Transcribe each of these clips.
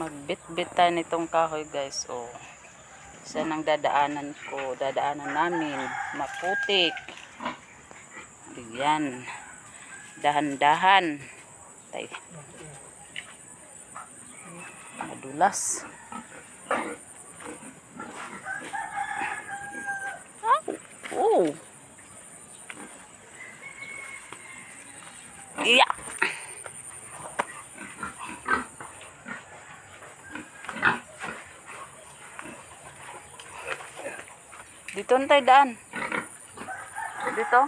magbit-bit tayo nitong kahoy guys. Oh. Isa ng dadaanan ko. Dadaanan namin. Maputik. Yan dahan-dahan. Tay. Madulas Dito na tayo daan. Dito.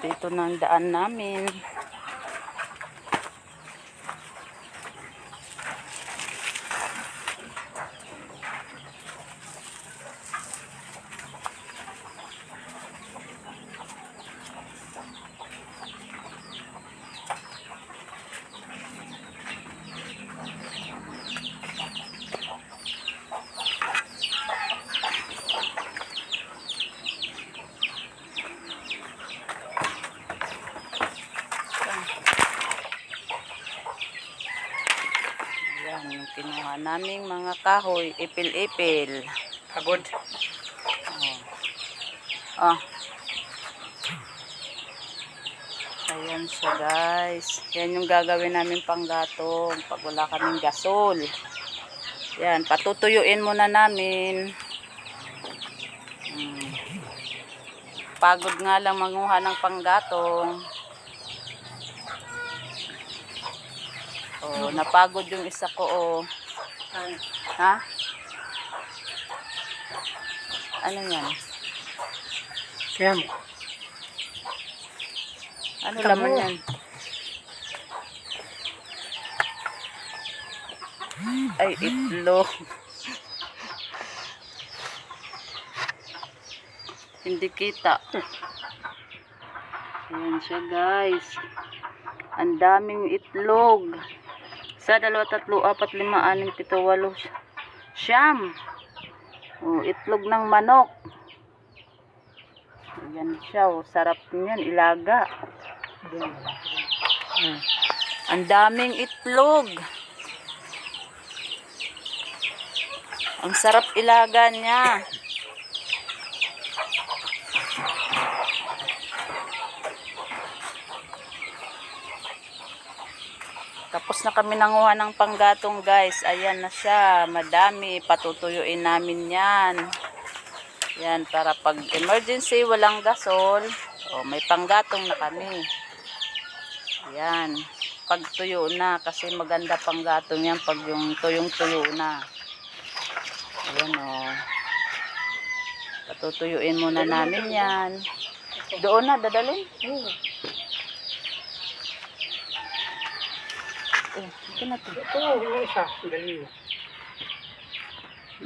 Dito na ang daan namin. Yan, yung kinuha naming mga kahoy, ipil-ipil. Pagod. Oh. Oh. Ayan siya guys. Yan yung gagawin namin panggatong pag wala kaming gasol. Yan, patutuyuin muna namin. Hmm. Pagod nga lang manguha ng panggatong. Oh, napagod yung isa ko oh. Ha? Ano yan? Mo. Ano Tamo. laman yan? Ay, itlog. Hindi kita. Ayan siya guys. Ang daming itlog. Sa dalawa, tatlo, apat, lima, anim, pito, walo, siyam. Oh, itlog ng manok. Ayan siya. Oh, sarap niyan. Ilaga. Mm. Ang daming itlog. Ang sarap ilaga niya. Tapos na kami nanguha ng panggatong guys. Ayan na siya. Madami. Patutuyuin namin yan. Yan. Para pag emergency walang gasol. O, may panggatong na kami. Yan. Pag tuyo na. Kasi maganda panggatong yan pag yung tuyong-tuyo na. Ayan o. Patutuyuin muna namin yan. Doon na, dadalhin. Oh, ito na to. Ito, yung isa. Dali.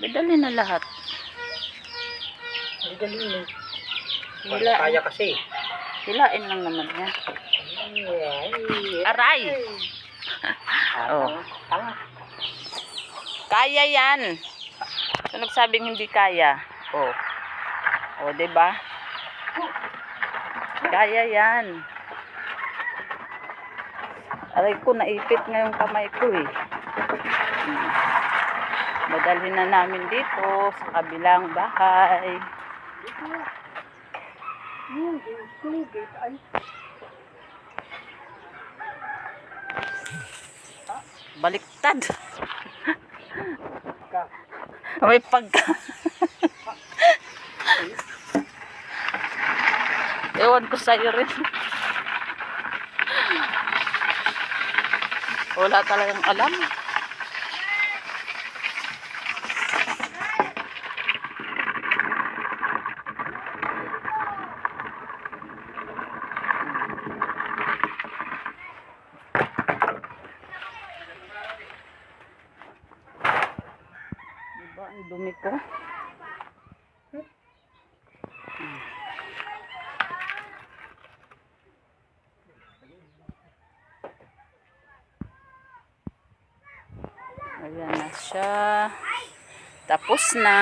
Dadalhin na lahat. Ang dali mo. Hila, Kaya kasi. hilain lang naman. Ay. Aray! Oh. Kaya yan. So, nagsabing hindi kaya. Oh. Oh, 'di ba? Kaya yan. Aray ko, naipit nga yung kamay ko eh. Hmm. Madalhin na namin dito sa kabilang bahay. Baliktad. May pagka. Ewan ko sa'yo rin. Wala talagang alam. Diba ang dumi ko? Ayan na siya. Tapos na.